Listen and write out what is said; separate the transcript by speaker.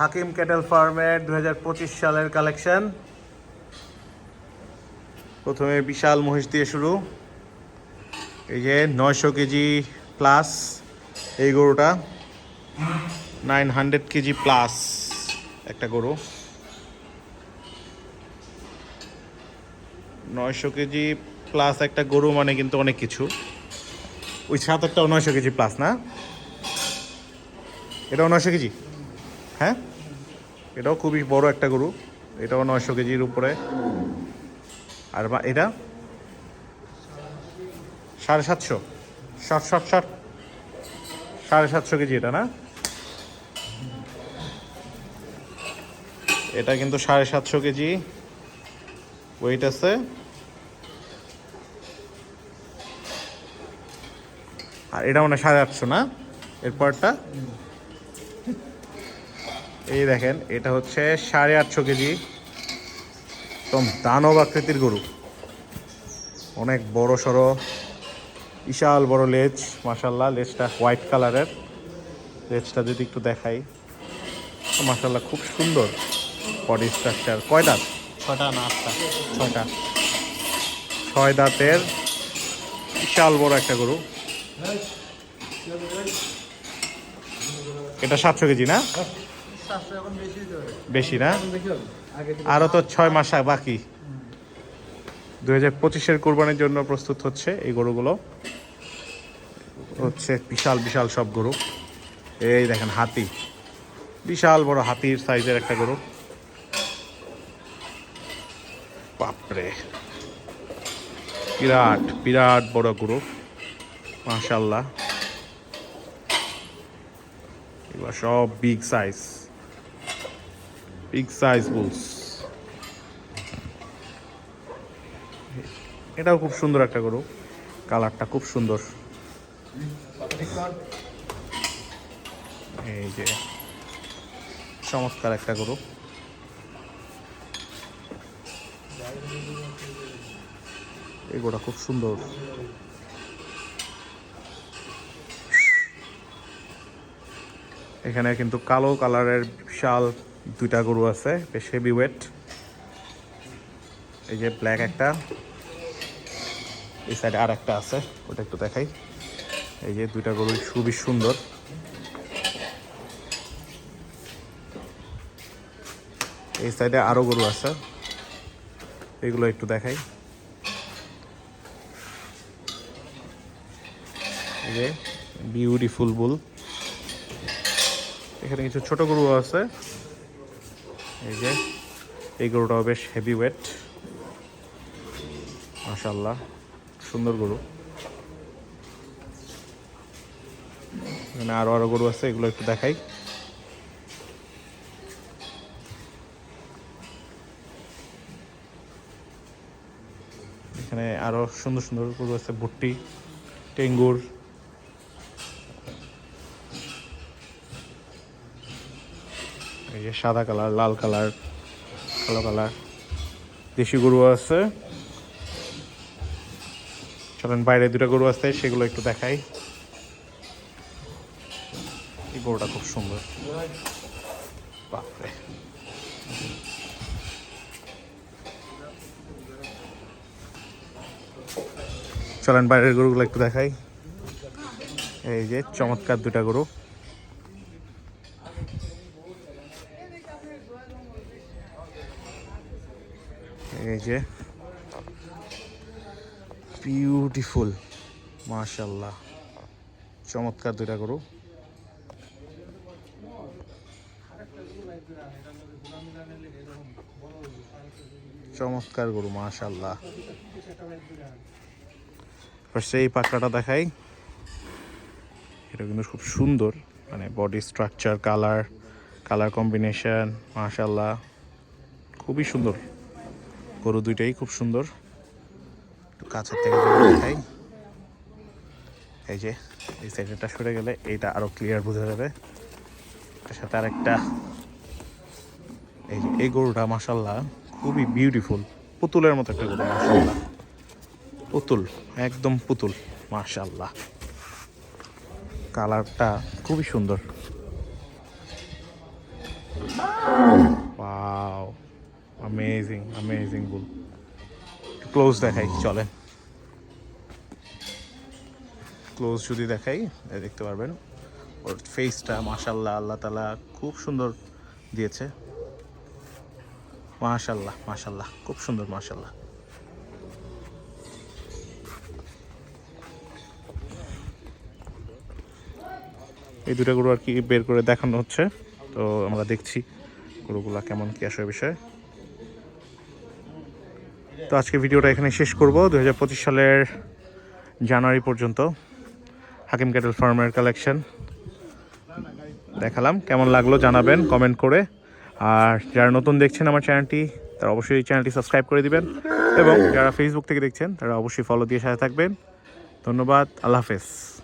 Speaker 1: হাকিম cattle ফার্মের দু হাজার পঁচিশ সালের কালেকশন। প্রথমে বিশাল মহিষ দিয়ে শুরু। এই যে নয়শো কেজি প্লাস এই গরুটা। নাইন হান্ড্রেড কেজি প্লাস একটা গরু। নয়শো কেজি প্লাস একটা গরু মানে কিন্তু অনেক কিছু। ওই সাতারটাও নয়শো কেজি প্লাস না? এটা নয়শো কেজি? হ্যাঁ? এটাও খুবই বড় একটা গরু। এটাও নয়শো কেজির উপরে। আর বা, এটা? সাড়ে সাতশো। ষাট ষাট ষাট সাড়ে সাতশো কেজি এটা, না? এটা কিন্তু সাড়ে সাতশো কেজি। ওয়েট আছে। আর এটা মানে সাড়ে আটশো, না? এরপরটা এই দেখেন এটা হচ্ছে সাড়ে আটশো কেজি একদম দানব আকৃতির গরু। অনেক বড় সড়ো বিশাল বড় লেজ মাসাল্লাহ লেজটা হোয়াইট কালারের। লেজটা যদি একটু দেখাই মাসাল্লাহ খুব সুন্দর বডি স্ট্রাকচার। কয় দাঁত? ছটা না আটটা? ছটা। ছয় দাঁতের বিশাল বড় একটা গরু। এটা সাতশো কেজি না? বেশি না? আরও তো ছয় মাস বাকি। দু হাজার পঁচিশের কোরবানির জন্য প্রস্তুত হচ্ছে এই গরুগুলো। হচ্ছে বিশাল বিশাল সব গরু। এই দেখেন হাতি। বিশাল বড় হাতির সাইজের একটা গরু। বাপরে। বিরাট বিরাট বড় গরু। মাশাল্লাহ এগুলো সব big size big size bulls এটাও খুব সুন্দর একটা গরু। কালারটা খুব সুন্দর। এই যে, চমৎকার একটা গরু। এই গরুটা খুব সুন্দর। এখানে কিন্তু কালো কালারের বিশাল দুইটা গরু আছে, বেশ হেভি ওয়েট এই যে ব্ল্যাক একটা। এই সাইডে আর একটা আছে, ওটা একটু দেখাই। এই যে দুইটা গরু খুবই সুন্দর। এই সাইডে আরও গরু আছে, এগুলো একটু দেখাই। যে বিউটিফুল বুল এখানে কিছু ছোট গরু আছে। এই যে, এই গরুটাও বেশ হেভি ওয়েট মাশাল্লাহ সুন্দর গরু। এখানে আরও আরও গরু আছে, এগুলো একটু দেখাই। এখানে আরও সুন্দর সুন্দর গরু আছে, ভুট্টি, টেঙ্গুর। এই যে সাদা কালার, লাল কালার, কালো কালার। দেশি গরু আছে। চলেন, বাইরে দুটো গরু আছে, সেগুলো একটু দেখাই। এই গরুটা খুব সুন্দর। বাপরে। চলেন, বাইরের গরুগুলো একটু দেখাই। এই যে চমৎকার দুটা গরু। এই যে বিউটিফুল মাশাল্লাহ চমৎকার দুইটা গরু। চমৎকার গরু মাশাল্লাহ এই পাকড়াটা দেখাই। এটা কিন্তু খুব সুন্দর মানে body structure colour colour combination মাশাল্লাহ খুবই সুন্দর। গরু দুইটাই খুব সুন্দর। একটু কাছের থেকে দেখাই। এই যে, এই সাইডটা সরে গেলে এইটা আরও ক্লিয়ার বোঝা যাবে। তার সাথে আরেকটা। এই যে, এই গরুটা মাসাল্লাহ খুবই বিউটিফুল পুতুলের মতো একটা গরু মাসাল্লাহ পুতুল, একদম পুতুল মাশাল্লাহ কালারটা খুবই সুন্দর। অ্যামেজিং অ্যামেজিং বুল ক্লোজ দেখাই চলে ক্লোজ যদি দেখাই দেখতে পারবেন। ওর ফেসটা মাশাল্লাহ আল্লাহ তালা খুব সুন্দর দিয়েছে। মাশাল্লাহ মাশাল্লাহ খুব সুন্দর মাশাল্লাহ এই দুটো গরু আর কি বের করে দেখানো হচ্ছে। তো আমরা দেখছি গরুগুলা কেমন কি আসে বিষয়ে। তো আজকে ভিডিওটা এখানে শেষ করব। দু হাজার পঁচিশ সালের জানুয়ারি পর্যন্ত হাকিম ক্যাটেল ফার্মের কালেকশন দেখালাম। কেমন লাগল জানাবেন, কমেন্ট করে। আর যারা নতুন দেখছেন আমার চ্যানেলটি, তারা অবশ্যই চ্যানেলটি সাবস্ক্রাইব করে দিবেন। এবং যারা ফেসবুক থেকে দেখছেন, তারা অবশ্যই ফলো দিয়ে সাথে থাকবেন। ধন্যবাদ, আল্লাহ হাফেজ।